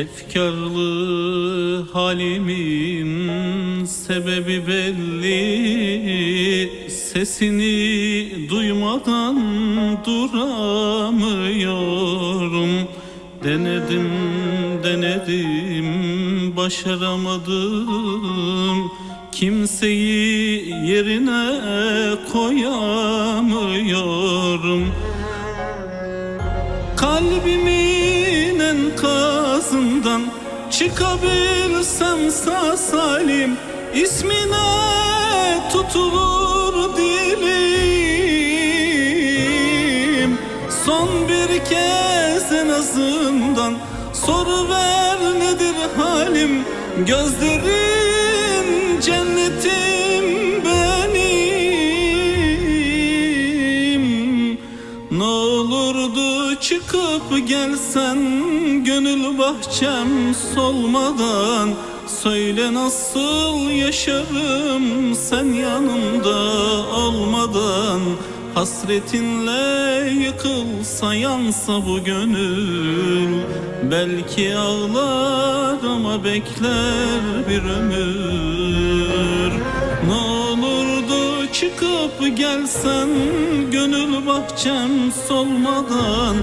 Efkarlı halimin sebebi belli Sesini duymadan duramıyorum. Denedim denedim başaramadım. Kimseyi yerine koyamıyorum. Kalbimin enkazından çıkabilsem sağ salim ismine tutulur dilim. Son bir kez en azından soru ver nedir halim? Gözlerin çıkıp gelsen Gönül bahçem solmadan Söyle nasıl yaşarım sen yanımda olmadan. Hasretinle yıkılsa yansa bu gönül Belki ağlar ama bekler bir ömür çıkıp gelsen Gönül bahçem solmadan.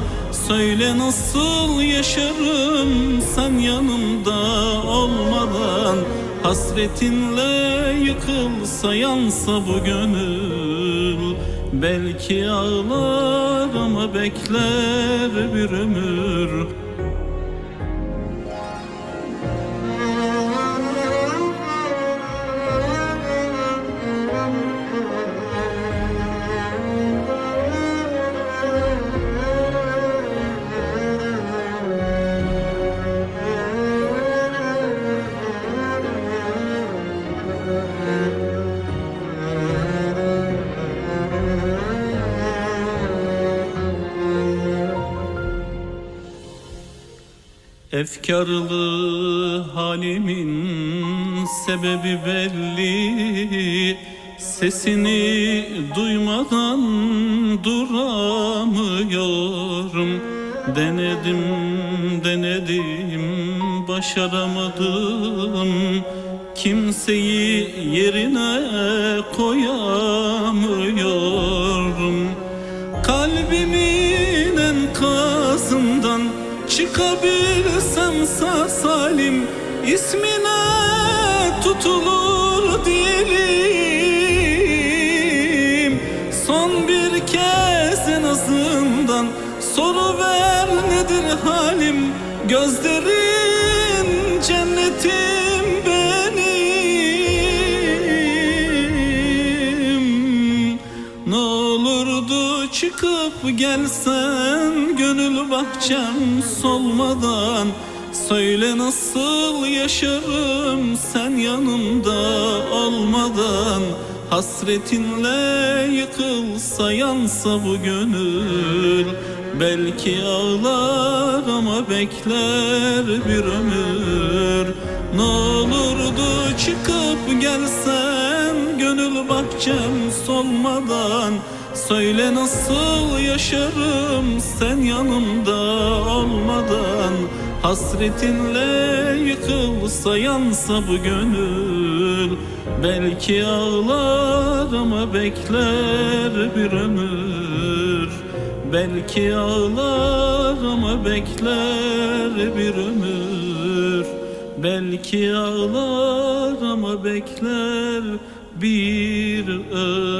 Söyle nasıl yaşarım sen yanımda olmadan. Hasretinle yıkılsa yansa bu gönül. Belki ağlar ama bekler bir ömür Efkarlı halimin sebebi belli. Sesini duymadan duramıyorum. Denedim denedim başaramadım. Kimseyi yerine koyamıyorum. Kalbimin çıkabilsem sağ salim ismine tutulur dilim Son bir kez en azından soru ver nedir halim? Gözlerin cennetim benim. Ne olurdu çıkıp gelsen Gönül bahçem solmadan. Söyle nasıl yaşarım sen yanımda olmadan. Hasretinle yıkılsa yansa bu gönül. Belki ağlar ama bekler bir ömür. Ne olurdu çıkıp gelsen Gönül bahçem solmadan Söyle nasıl yaşarım sen yanımda olmadan Hasretinle yıkılsa yansa bu gönül Belki ağlar ama bekler bir ömür Belki ağlar ama bekler bir ömür Belki ağlar ama bekler bir ömür